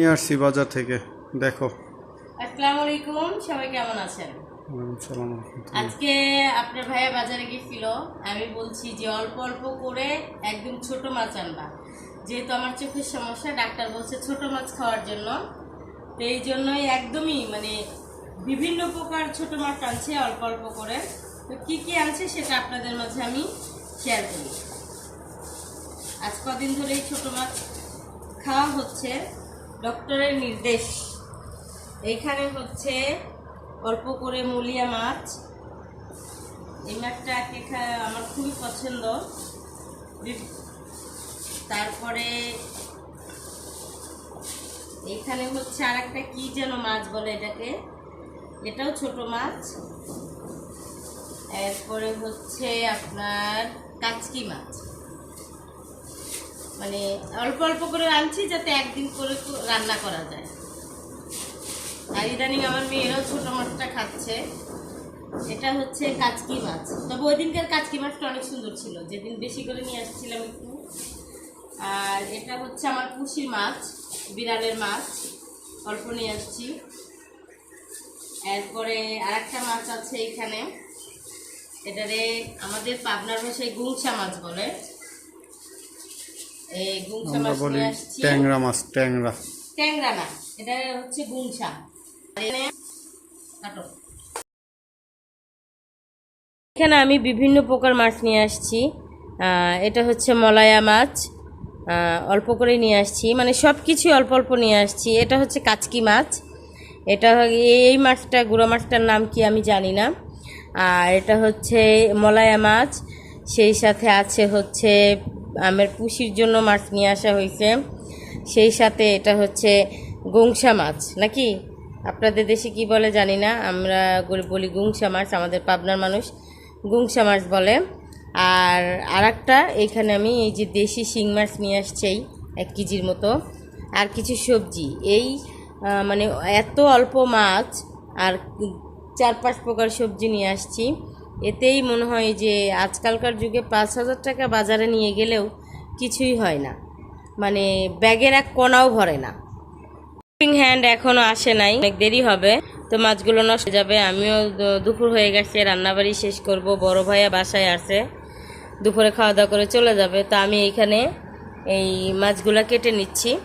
নিয়ে আসছি বাজার থেকে দেখো। আসসালামু আলাইকুম সবাই কেমন আছেন। আজকে আপনার ভাইয়া বাজারে গেছিল আমি বলছি যে অল্প অল্প করে একদম ছোট মাছ আনবা। যেহেতু আমার চোখের সমস্যা ডাক্তার বলছে ছোট মাছ খাওয়ার জন্য। তো এই জন্যই একদমই মানে বিভিন্ন প্রকার ছোট মাছ আনছে অল্প অল্প করে। তো কি কি আনছে সেটা আপনাদের মাঝে আমি শেয়ার করি। আজ কদিন ধরে এই ছোট মাছ খাওয়া হচ্ছে। ডক্টরের নির্দেশ। এইখানে হচ্ছে অল্প করে মুলিয়া মাছ। এই মাছটা আজকে খা- আমার খুবই পছন্দ। তারপরে এখানে হচ্ছে আর একটা কি যেন মাছ বলে এটাকে? এটাও ছোট মাছ। এরপরে হচ্ছে আপনার কাচকি মাছ। মানে অল্প অল্প করে রাঁধছি যাতে একদিন করে রান্না করা যায়। আর ইদানিং আমার মেয়েরাও ছোটো মাছটা খাচ্ছে। এটা হচ্ছে কাচকি মাছ। তবে ওই দিনকার কাচকি মাছটা অনেক সুন্দর ছিল। যেদিন বেশি করে নিয়ে আসছিলাম একটু। আর এটা হচ্ছে আমার পুষির মাছ, বিড়ালের মাছ। অল্প নিয়ে আসছি। এরপরে আর একটা মাছ আছে এখানে। এটারে আমাদের পাবনার ভাষায় গুংসা মাছ বলে। আমরা বলি ট্যাংরা মাছ ট্যাংরা। ট্যাংরা না এটা হচ্ছে গুংসা এখানে আমি বিভিন্ন প্রকার মাছ নিয়ে আসছি। এটা হচ্ছে মলায়া মাছ। অল্প করে নিয়ে আসছি। মানে সব কিছুই অল্প অল্প নিয়ে আসছি। এটা হচ্ছে কাচকি মাছ। এটা এই মাছটা গুঁড়ো মাছটার নাম কি আমি জানি না। আর এটা হচ্ছে মলায়া মাছ। সেই সাথে আছে হচ্ছে আমের পুষির জন্য মাছ নিয়ে আসা হয়েছে। সেই সাথে এটা হচ্ছে গুংসা মাছ, নাকি? আপনাদের দেশে কি বলে জানি না, আমরা বলি গুংসা মাছ, আমাদের পাবনার মানুষ গুংসা মাছ বলে। আর আর একটা এখানে আমি এই যে দেশি শিং মাছ নিয়ে আসছি এক কেজির মতো। আর কিছু সবজি, এই মানে এত অল্প মাছ, আর চার পাঁচ প্রকার সবজি নিয়ে আসছি। এতেই মনে হয় যে আজকালকার যুগে পাঁচ হাজার টাকা বাজারে নিয়ে গেলেও কিছুই হয় না। মানে ব্যাগের এক কোনাও ভরে না। হেল্পিং হ্যান্ড এখনও আসে নাই। অনেক দেরি হবে। তো মাছগুলো নষ্ট যাবে। আমিও দুপুর হয়ে গেছে। রান্নাবাড়ি শেষ করব। বড় ভাইয়া বাসায় আছে। দুপুরে খাওয়া দাওয়া করে চলে যাবে। তো আমি এইখানে এই মাছগুলো কেটে নিচ্ছি।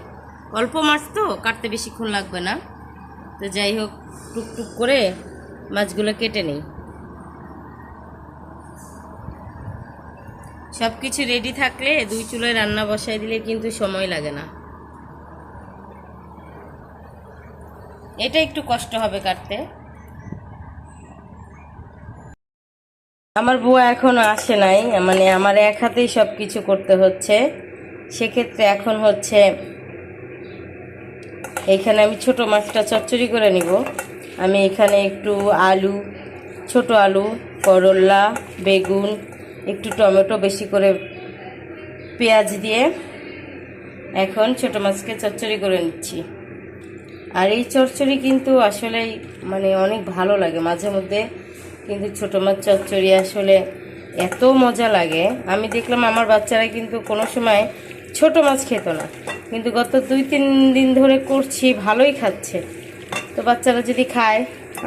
অল্প মাছ তো, কাটতে বেশিক্ষণ লাগবে না। তো যাই হোক, টুকটুক করে মাছগুলো কেটে নিই। সব কিছু রেডি থাকলে দুই চুলোয় রান্না বসাই দিলে কিন্তু সময় লাগে না। এটা একটু কষ্ট হবে কাটতে। আমার বুয়া এখনও আসে নাই মানে আমার এক হাতেই সব কিছু করতে হচ্ছে। সেক্ষেত্রে এখন হচ্ছে এখানে আমি ছোট মাছটা চচ্চড়ি করে নিব। আমি এখানে একটু আলু, ছোট আলু, করলা, বেগুন একটু টমেটো বেশি করে পেঁয়াজ দিয়ে এখন ছোট মাছকে চচ্চড়ি করে নিচ্ছি। আর এই চচ্চড়ি কিন্তু আসলেই মানে অনেক ভালো লাগে মাঝে মধ্যে, কিন্তু ছোটো মাছ চচ্চড়ি আসলে এত মজা লাগে। আমি দেখলাম আমার বাচ্চারা কিন্তু কোনো সময় ছোট মাছ খেত না, কিন্তু গত দুই, তিন দিন ধরে করছি, ভালোই খাচ্ছে। তো বাচ্চারা যদি খায়,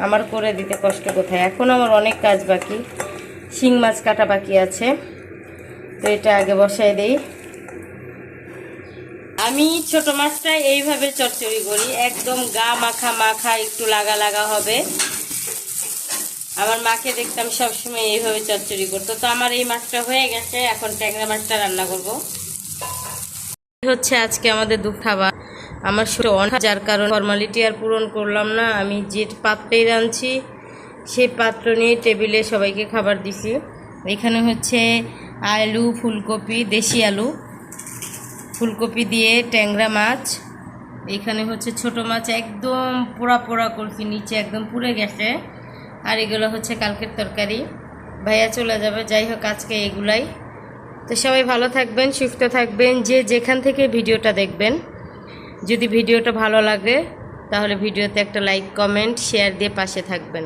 আমার করে দিতে কষ্ট কোথায়? এখন আমার অনেক কাজ বাকি। শিং মাছ কাটা বাকি আছে। তো এটা আগে বসাই দেই। আমি ছোট মাছটা এইভাবে চচ্চড়ি করি। একদম গা মাখা মাখা একটু লাগা লাগা হবে। আমার মাকে দেখতাম সবসময় এইভাবে চচ্চড়ি করতো। তো আমার এই মাছটা হয়ে গেছে। এখন ট্যাংরা মাছটা রান্না করব। হচ্ছে আজকে আমাদের দু খাবার। আমার শুধু অনেক যার কারণ ফর্মালিটি আর পূরণ করলাম না। আমি যে পাত্রেই রাঁধছি। সেই পাত্র নিয়ে টেবিলে সবাইকে খাবার দিছি। এখানে হচ্ছে আলু, ফুলকপি, দেশি আলু। ফুলকপি দিয়ে ট্যাংরা মাছ। এখানে হচ্ছে ছোট মাছ একদম পোড়া পোড়া করছি, নিচে একদম পুড়ে গেছে। আর এগুলো হচ্ছে কালকের তরকারি। ভাইয়া চলে যাবে, যাই হোক আজকে এগুলাই। তো সবাই ভালো থাকবেন, সুস্থ থাকবেন, যে যেখান থেকে ভিডিওটা দেখবেন। যদি ভিডিওটা ভালো লাগে, তাহলে ভিডিওতে একটা লাইক, কমেন্ট, শেয়ার দিয়ে পাশে থাকবেন।